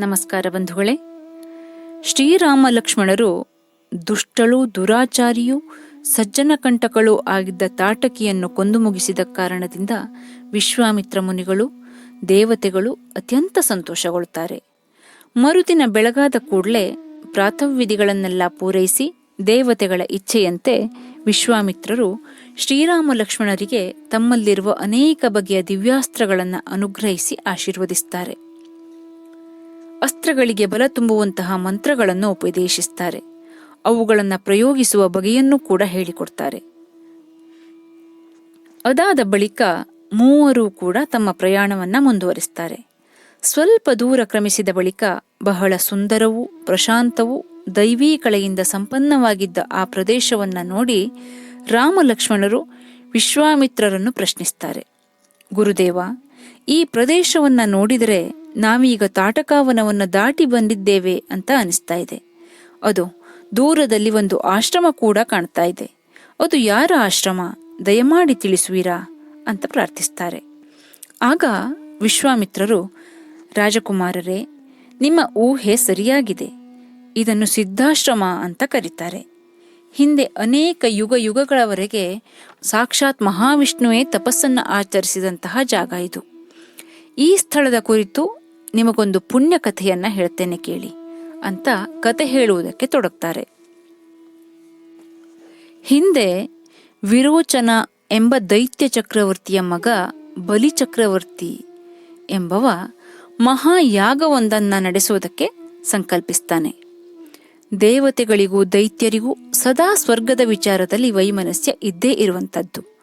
ನಮಸ್ಕಾರ ಬಂಧುಗಳೇ. ಶ್ರೀರಾಮ ಲಕ್ಷ್ಮಣರು ದುಷ್ಟಳು ದುರಾಚಾರಿಯೂ ಸಜ್ಜನ ಕಂಟಕಳು ಆಗಿದ್ದ ತಾಟಕಿಯನ್ನು ಕೊಂದು ಮುಗಿಸಿದ ಕಾರಣದಿಂದ ವಿಶ್ವಾಮಿತ್ರ ಮುನಿಗಳು, ದೇವತೆಗಳು ಅತ್ಯಂತ ಸಂತೋಷಗೊಳ್ಳುತ್ತಾರೆ. ಮರುದಿನ ಬೆಳಗಾದ ಕೂಡಲೇ ಪ್ರಾತವಿಧಿಗಳನ್ನೆಲ್ಲ ಪೂರೈಸಿ ದೇವತೆಗಳ ಇಚ್ಛೆಯಂತೆ ವಿಶ್ವಾಮಿತ್ರರು ಶ್ರೀರಾಮ ಲಕ್ಷ್ಮಣರಿಗೆ ತಮ್ಮಲ್ಲಿರುವ ಅನೇಕ ಬಗೆಯ ದಿವ್ಯಾಸ್ತ್ರಗಳನ್ನು ಅನುಗ್ರಹಿಸಿ ಆಶೀರ್ವದಿಸುತ್ತಾರೆ ಅಸ್ತ್ರಗಳಿಗೆ ಬಲ ತುಂಬುವಂತಹ ಮಂತ್ರಗಳನ್ನು ಉಪದೇಶಿಸುತ್ತಾರೆ ಅವುಗಳನ್ನು ಪ್ರಯೋಗಿಸುವ ಬಗೆಯನ್ನು ಕೂಡ ಹೇಳಿಕೊಡ್ತಾರೆ. ಅದಾದ ಬಳಿಕ ಮೂವರು ಕೂಡ ತಮ್ಮ ಪ್ರಯಾಣವನ್ನ ಮುಂದುವರಿಸ್ತಾರೆ. ಸ್ವಲ್ಪ ದೂರ ಕ್ರಮಿಸಿದ ಬಳಿಕ ಬಹಳ ಸುಂದರವೂ ಪ್ರಶಾಂತವೂ ದೈವೀ ಕಳೆಯಿಂದ ಸಂಪನ್ನವಾಗಿದ್ದ ಆ ಪ್ರದೇಶವನ್ನ ನೋಡಿ ರಾಮ ಲಕ್ಷ್ಮಣರು ವಿಶ್ವಾಮಿತ್ರರನ್ನು ಪ್ರಶ್ನಿಸ್ತಾರೆ. ಗುರುದೇವ, ಈ ಪ್ರದೇಶವನ್ನ ನೋಡಿದರೆ ನಾವೀಗ ತಾಟಕಾವನವನ್ನು ದಾಟಿ ಬಂದಿದ್ದೇವೆ ಅಂತ ಅನಿಸ್ತಾ ಇದೆ. ಅದು ದೂರದಲ್ಲಿ ಒಂದು ಆಶ್ರಮ ಕೂಡ ಕಾಣ್ತಾ ಇದೆ. ಅದು ಯಾರ ಆಶ್ರಮ? ದಯಮಾಡಿ ತಿಳಿಸುವಿರಾ? ಅಂತ ಪ್ರಾರ್ಥಿಸ್ತಾರೆ. ಆಗ ವಿಶ್ವಾಮಿತ್ರರು, ರಾಜಕುಮಾರರೇ, ನಿಮ್ಮ ಊಹೆ ಸರಿಯಾಗಿದೆ. ಇದನ್ನು ಸಿದ್ಧಾಶ್ರಮ ಅಂತ ಕರೀತಾರೆ. ಹಿಂದೆ ಅನೇಕ ಯುಗ ಯುಗಗಳವರೆಗೆ ಸಾಕ್ಷಾತ್ ಮಹಾವಿಷ್ಣುವೇ ತಪಸ್ಸನ್ನು ಆಚರಿಸಿದಂತಹ ಜಾಗ ಇದು. ಈ ಸ್ಥಳದ ಕುರಿತು ನಿಮಗೊಂದು ಪುಣ್ಯ ಕಥೆಯನ್ನ ಹೇಳ್ತೇನೆ ಕೇಳಿ ಅಂತ ಕತೆ ಹೇಳುವುದಕ್ಕೆ ತೊಡಗ್ತಾರೆ. ಹಿಂದೆ ವಿರೋಚನ ಎಂಬ ದೈತ್ಯ ಚಕ್ರವರ್ತಿಯ ಮಗ ಬಲಿ ಚಕ್ರವರ್ತಿ ಎಂಬವ ಮಹಾಯಾಗವೊಂದನ್ನು ನಡೆಸುವುದಕ್ಕೆ ಸಂಕಲ್ಪಿಸ್ತಾನೆ. ದೇವತೆಗಳಿಗೂ ದೈತ್ಯರಿಗೂ ಸದಾ ಸ್ವರ್ಗದ ವಿಚಾರದಲ್ಲಿ ವೈಮನಸ್ಯ ಇದ್ದೇ ಇರುವಂಥದ್ದು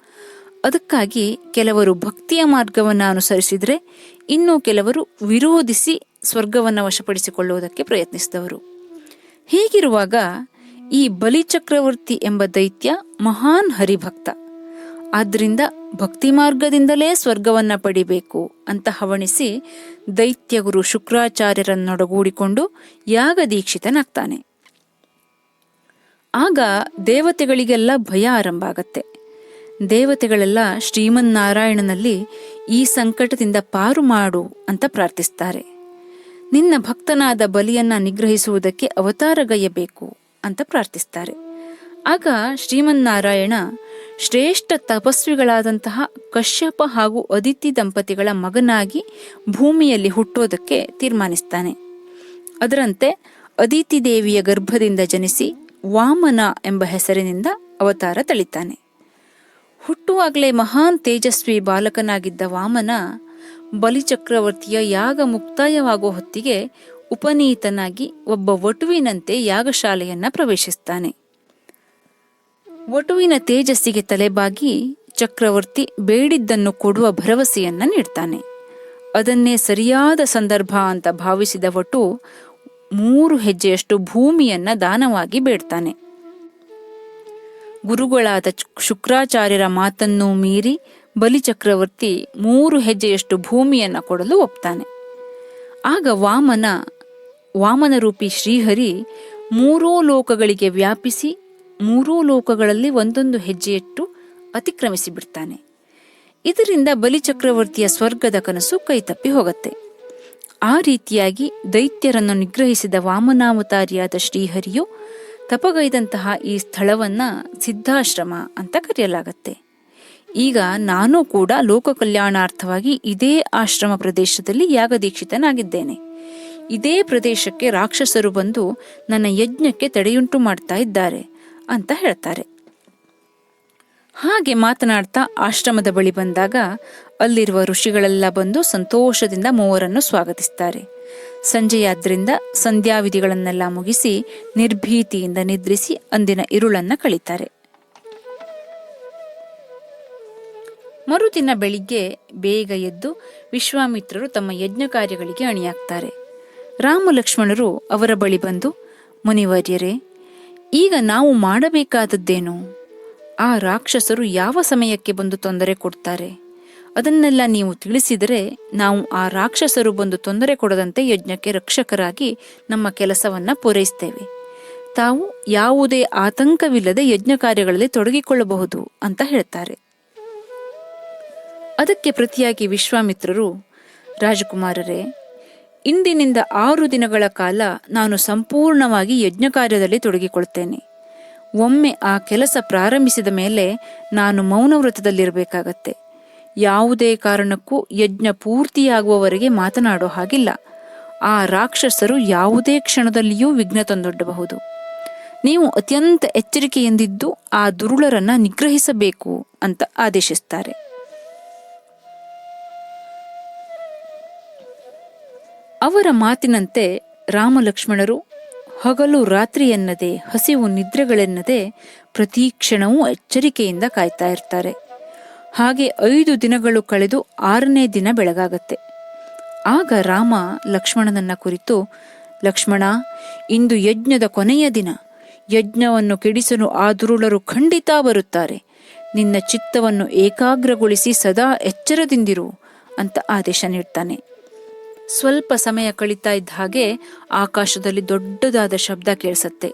ಅದಕ್ಕಾಗಿ ಕೆಲವರು ಭಕ್ತಿಯ ಮಾರ್ಗವನ್ನು ಅನುಸರಿಸಿದರೆ ಇನ್ನು ಕೆಲವರು ವಿರೋಧಿಸಿ ಸ್ವರ್ಗವನ್ನು ವಶಪಡಿಸಿಕೊಳ್ಳುವುದಕ್ಕೆ ಪ್ರಯತ್ನಿಸಿದವರು. ಹೀಗಿರುವಾಗ ಈ ಬಲಿಚಕ್ರವರ್ತಿ ಎಂಬ ದೈತ್ಯ ಮಹಾನ್ ಹರಿಭಕ್ತ. ಆದ್ದರಿಂದ ಭಕ್ತಿ ಮಾರ್ಗದಿಂದಲೇ ಸ್ವರ್ಗವನ್ನ ಪಡಿಬೇಕು ಅಂತ ಹವಣಿಸಿ ದೈತ್ಯಗುರು ಶುಕ್ರಾಚಾರ್ಯರನ್ನೊಡಗೂಡಿಕೊಂಡು ಯಾಗ ದೀಕ್ಷಿತನಾಗ್ತಾನೆ. ಆಗ ದೇವತೆಗಳಿಗೆಲ್ಲ ಭಯ ಆರಂಭ ಆಗತ್ತೆ. ದೇವತೆಗಳೆಲ್ಲ ಶ್ರೀಮನ್ನಾರಾಯಣನಲ್ಲಿ ಈ ಸಂಕಟದಿಂದ ಪಾರು ಮಾಡು ಅಂತ ಪ್ರಾರ್ಥಿಸ್ತಾರೆ. ನಿನ್ನ ಭಕ್ತನಾದ ಬಲಿಯನ್ನ ನಿಗ್ರಹಿಸುವುದಕ್ಕೆ ಅವತಾರಗೈಯಬೇಕು ಅಂತ ಪ್ರಾರ್ಥಿಸ್ತಾರೆ. ಆಗ ಶ್ರೀಮನ್ನಾರಾಯಣ ಶ್ರೇಷ್ಠ ತಪಸ್ವಿಗಳಾದಂತಹ ಕಶ್ಯಪ ಹಾಗೂ ಅದಿತಿ ದಂಪತಿಗಳ ಮಗನಾಗಿ ಭೂಮಿಯಲ್ಲಿ ಹುಟ್ಟೋದಕ್ಕೆ ತೀರ್ಮಾನಿಸ್ತಾನೆ. ಅದರಂತೆ ಅದಿತಿ ದೇವಿಯ ಗರ್ಭದಿಂದ ಜನಿಸಿ ವಾಮನ ಎಂಬ ಹೆಸರಿನಿಂದ ಅವತಾರ ತಳಿತಾನೆ. ಹುಟ್ಟುವಾಗಲೇ ಮಹಾನ್ ತೇಜಸ್ವಿ ಬಾಲಕನಾಗಿದ್ದ ವಾಮನ ಬಲಿಚಕ್ರವರ್ತಿಯ ಯಾಗ ಮುಕ್ತಾಯವಾಗುವ ಹೊತ್ತಿಗೆ ಉಪನೀತನಾಗಿ ಒಬ್ಬ ವಟುವಿನಂತೆ ಯಾಗಶಾಲೆಯನ್ನ ಪ್ರವೇಶಿಸ್ತಾನೆ. ವಟುವಿನ ತೇಜಸ್ಸಿಗೆ ತಲೆಬಾಗಿ ಚಕ್ರವರ್ತಿ ಬೇಡಿದ್ದನ್ನು ಕೊಡುವ ಭರವಸೆಯನ್ನ ನೀಡ್ತಾನೆ. ಅದನ್ನೇ ಸರಿಯಾದ ಸಂದರ್ಭ ಅಂತ ಭಾವಿಸಿದ ವಟು ಮೂರು ಹೆಜ್ಜೆಯಷ್ಟು ಭೂಮಿಯನ್ನ ದಾನವಾಗಿ ಬೇಡ್ತಾನೆ. ಗುರುಗಳಾದ ಶುಕ್ರಾಚಾರ್ಯರ ಮಾತನ್ನು ಮೀರಿ ಬಲಿಚಕ್ರವರ್ತಿ ಮೂರು ಹೆಜ್ಜೆಯಷ್ಟು ಭೂಮಿಯನ್ನು ಕೊಡಲು ಒಪ್ತಾನೆ. ಆಗ ವಾಮನ ವಾಮನ ರೂಪಿ ಶ್ರೀಹರಿ ಮೂರೂ ಲೋಕಗಳಿಗೆ ವ್ಯಾಪಿಸಿ ಮೂರೂ ಲೋಕಗಳಲ್ಲಿ ಒಂದೊಂದು ಹೆಜ್ಜೆಯಿಟ್ಟು ಅತಿಕ್ರಮಿಸಿ ಬಿಡ್ತಾನೆ. ಇದರಿಂದ ಬಲಿಚಕ್ರವರ್ತಿಯ ಸ್ವರ್ಗದ ಕನಸು ಕೈತಪ್ಪಿ ಹೋಗುತ್ತೆ. ಆ ರೀತಿಯಾಗಿ ದೈತ್ಯರನ್ನು ನಿಗ್ರಹಿಸಿದ ವಾಮನಾವತಾರಿಯಾದ ಶ್ರೀಹರಿಯು ತಪಗೈದಂತಹ ಈ ಸ್ಥಳವನ್ನ ಸಿದ್ಧಾಶ್ರಮ ಅಂತ ಕರೆಯಲಾಗತ್ತೆ. ಈಗ ನಾನು ಕೂಡ ಲೋಕ ಕಲ್ಯಾಣಾರ್ಥವಾಗಿ ಇದೇ ಆಶ್ರಮ ಪ್ರದೇಶದಲ್ಲಿ ಯಾಗದೀಕ್ಷಿತನಾಗಿದ್ದೇನೆ ಇದೇ ಪ್ರದೇಶಕ್ಕೆ ರಾಕ್ಷಸರು ಬಂದು ನನ್ನ ಯಜ್ಞಕ್ಕೆ ತಡೆಯುಂಟು ಮಾಡ್ತಾ ಇದ್ದಾರೆ ಅಂತ ಹೇಳ್ತಾರೆ. ಹಾಗೆ ಮಾತನಾಡ್ತಾ ಆಶ್ರಮದ ಬಳಿ ಬಂದಾಗ ಅಲ್ಲಿರುವ ಋಷಿಗಳೆಲ್ಲ ಬಂದು ಸಂತೋಷದಿಂದ ಮೂವರನ್ನು ಸ್ವಾಗತಿಸ್ತಾರೆ. ಸಂಜೆಯಾದ್ರಿಂದ ಸಂಧ್ಯಾವಿಧಿಗಳನ್ನೆಲ್ಲ ಮುಗಿಸಿ ನಿರ್ಭೀತಿಯಿಂದ ನಿದ್ರಿಸಿ ಅಂದಿನ ಇರುಳನ್ನ ಕಳೀತಾರೆ. ಮರುದಿನ ಬೆಳಿಗ್ಗೆ ಬೇಗ ಎದ್ದು ವಿಶ್ವಾಮಿತ್ರರು ತಮ್ಮ ಯಜ್ಞ ಕಾರ್ಯಗಳಿಗೆ ಅಣಿಯಾಗ್ತಾರೆ. ರಾಮ ಲಕ್ಷ್ಮಣರು ಅವರ ಬಳಿ ಬಂದು, ಮುನಿವರ್ಯರೇ, ಈಗ ನಾವು ಮಾಡಬೇಕಾದದ್ದೇನು? ಆ ರಾಕ್ಷಸರು ಯಾವ ಸಮಯಕ್ಕೆ ಬಂದು ತೊಂದರೆ ಕೊಡ್ತಾರೆ? ಅದನ್ನೆಲ್ಲ ನೀವು ತಿಳಿಸಿದರೆ ನಾವು ಆ ರಾಕ್ಷಸರು ಬಂದು ತೊಂದರೆ ಕೊಡದಂತೆ ಯಜ್ಞಕ್ಕೆ ರಕ್ಷಕರಾಗಿ ನಮ್ಮ ಕೆಲಸವನ್ನು ಪೂರೈಸ್ತೇವೆ. ತಾವು ಯಾವುದೇ ಆತಂಕವಿಲ್ಲದೆ ಯಜ್ಞ ಕಾರ್ಯಗಳಲ್ಲಿ ತೊಡಗಿಕೊಳ್ಳಬಹುದು ಅಂತ ಹೇಳ್ತಾರೆ. ಅದಕ್ಕೆ ಪ್ರತಿಯಾಗಿ ವಿಶ್ವಾಮಿತ್ರರು, ರಾಜಕುಮಾರರೇ, ಇಂದಿನಿಂದ ಆರು ದಿನಗಳ ಕಾಲ ನಾನು ಸಂಪೂರ್ಣವಾಗಿ ಯಜ್ಞ ಕಾರ್ಯದಲ್ಲಿ ತೊಡಗಿಕೊಳ್ತೇನೆ. ಒಮ್ಮೆ ಆ ಕೆಲಸ ಪ್ರಾರಂಭಿಸಿದ ಮೇಲೆ ನಾನು ಮೌನವ್ರತದಲ್ಲಿರಬೇಕಾಗತ್ತೆ. ಯಾವುದೇ ಕಾರಣಕ್ಕೂ ಯಜ್ಞ ಪೂರ್ತಿಯಾಗುವವರೆಗೆ ಮಾತನಾಡೋ ಹಾಗಿಲ್ಲ. ಆ ರಾಕ್ಷಸರು ಯಾವುದೇ ಕ್ಷಣದಲ್ಲಿಯೂ ವಿಘ್ನ ತಂದೊಡ್ಡಬಹುದು. ನೀವು ಅತ್ಯಂತ ಎಚ್ಚರಿಕೆಯಿಂದಿದ್ದು ಆ ದುರುಳರನ್ನ ನಿಗ್ರಹಿಸಬೇಕು ಅಂತ ಆದೇಶಿಸ್ತಾರೆ. ಅವರ ಮಾತಿನಂತೆ ರಾಮಲಕ್ಷ್ಮಣರು ಹಗಲು ರಾತ್ರಿ ಎನ್ನದೆ, ಹಸಿವು ನಿದ್ರೆಗಳೆನ್ನದೆ ಪ್ರತಿ ಕ್ಷಣವೂ ಎಚ್ಚರಿಕೆಯಿಂದ ಕಾಯ್ತಾ ಇರ್ತಾರೆ. ಹಾಗೆ ಐದು ದಿನಗಳು ಕಳೆದು ಆರನೇ ದಿನ ಬೆಳಗಾಗತ್ತೆ. ಆಗ ರಾಮ ಲಕ್ಷ್ಮಣನನ್ನ ಕುರಿತು, ಲಕ್ಷ್ಮಣ, ಇಂದು ಯಜ್ಞದ ಕೊನೆಯ ದಿನ. ಯಜ್ಞವನ್ನು ಕೆಡಿಸಲು ಆ ದುರುಳರು ಖಂಡಿತ ಬರುತ್ತಾರೆ. ನಿನ್ನ ಚಿತ್ತವನ್ನು ಏಕಾಗ್ರಗೊಳಿಸಿ ಸದಾ ಎಚ್ಚರದಿಂದಿರು ಅಂತ ಆದೇಶ ನೀಡ್ತಾನೆ. ಸ್ವಲ್ಪ ಸಮಯ ಕಳೀತಾ ಇದ್ದ ಹಾಗೆ ಆಕಾಶದಲ್ಲಿ ದೊಡ್ಡದಾದ ಶಬ್ದ ಕೇಳಿಸತ್ತೆ.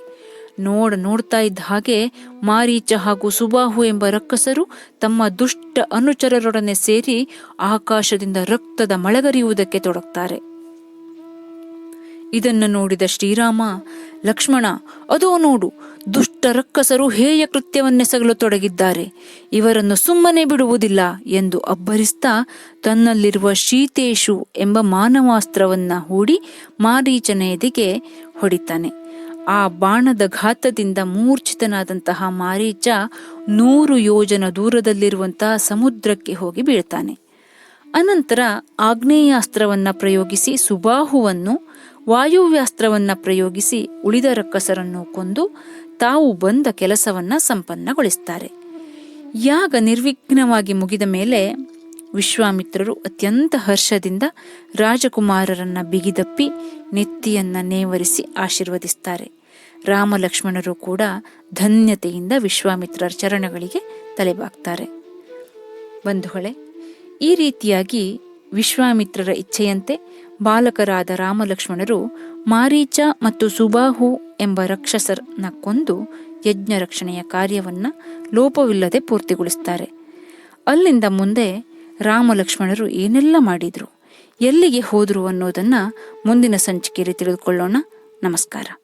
ನೋಡ ನೋಡ್ತಾ ಇದ್ದ ಹಾಗೆ ಮಾರೀಚ ಹಾಗೂ ಸುಬಾಹು ಎಂಬ ರಕ್ಕಸರು ತಮ್ಮ ದುಷ್ಟ ಅನುಚರರೊಡನೆ ಸೇರಿ ಆಕಾಶದಿಂದ ರಕ್ತದ ಮಳೆಗರಿಯುವುದಕ್ಕೆ ತೊಡಗ್ತಾರೆ. ಇದನ್ನು ನೋಡಿದ ಶ್ರೀರಾಮ, ಲಕ್ಷ್ಮಣ, ಅದೋ ನೋಡು, ದುಷ್ಟ ರಕ್ಕಸರು ಹೇಯ ಕೃತ್ಯವನ್ನೆಸಗಲು ತೊಡಗಿದ್ದಾರೆ. ಇವರನ್ನು ಸುಮ್ಮನೆ ಬಿಡುವುದಿಲ್ಲ ಎಂದು ಅಬ್ಬರಿಸ್ತಾ ತನ್ನಲ್ಲಿರುವ ಶೀತೇಶು ಎಂಬ ಮಾನವಾಸ್ತ್ರವನ್ನ ಹೂಡಿ ಮಾರೀಚನ ಎದೆಗೆ ಹೊಡಿತಾನೆ. ಆ ಬಾಣದ ಘಾತದಿಂದ ಮೂರ್ಛಿತನಾದಂತಹ ಮಾರೀಚ ನೂರು ಯೋಜನ ದೂರದಲ್ಲಿರುವಂತಹ ಸಮುದ್ರಕ್ಕೆ ಹೋಗಿ ಬೀಳ್ತಾನೆ. ಅನಂತರ ಆಗ್ನೇಯಾಸ್ತ್ರವನ್ನ ಪ್ರಯೋಗಿಸಿ ಸುಬಾಹುವನ್ನು, ವಾಯುವ್ಯಾಸ್ತ್ರವನ್ನ ಪ್ರಯೋಗಿಸಿ ಉಳಿದ ರಕ್ಕಸರನ್ನು ಕೊಂದು ತಾವು ಬಂದ ಕೆಲಸವನ್ನ ಸಂಪನ್ನಗೊಳಿಸ್ತಾರೆ. ಯಾಗ ನಿರ್ವಿಘ್ನವಾಗಿ ಮುಗಿದ ಮೇಲೆ ವಿಶ್ವಾಮಿತ್ರರು ಅತ್ಯಂತ ಹರ್ಷದಿಂದ ರಾಜಕುಮಾರರನ್ನ ಬಿಗಿದಪ್ಪಿ ನೆತ್ತಿಯನ್ನ ನೇವರಿಸಿ ಆಶೀರ್ವದಿಸ್ತಾರೆ. ರಾಮಲಕ್ಷ್ಮಣರು ಕೂಡ ಧನ್ಯತೆಯಿಂದ ವಿಶ್ವಾಮಿತ್ರರ ಚರಣಗಳಿಗೆ ತಲೆಬಾಗ್ತಾರೆ. ಬಂಧುಗಳೇ ಈ ರೀತಿಯಾಗಿ ವಿಶ್ವಾಮಿತ್ರರ ಇಚ್ಛೆಯಂತೆ ಬಾಲಕರಾದ ರಾಮಲಕ್ಷ್ಮಣರು ಮಾರೀಚ ಮತ್ತು ಸುಬಾಹು ಎಂಬ ರಕ್ಷಸರನ್ನ ಕೊಂದು ಯಜ್ಞ ರಕ್ಷಣೆಯ ಕಾರ್ಯವನ್ನು ಲೋಪವಿಲ್ಲದೆ ಪೂರ್ತಿಗೊಳಿಸ್ತಾರೆ. ಅಲ್ಲಿಂದ ಮುಂದೆ ರಾಮಲಕ್ಷ್ಮಣರು ಏನೆಲ್ಲ ಮಾಡಿದ್ರು, ಎಲ್ಲಿಗೆ ಹೋದರು ಅನ್ನೋದನ್ನು ಮುಂದಿನ ಸಂಚಿಕೆಯಲ್ಲಿ ತಿಳಿದುಕೊಳ್ಳೋಣ. ನಮಸ್ಕಾರ.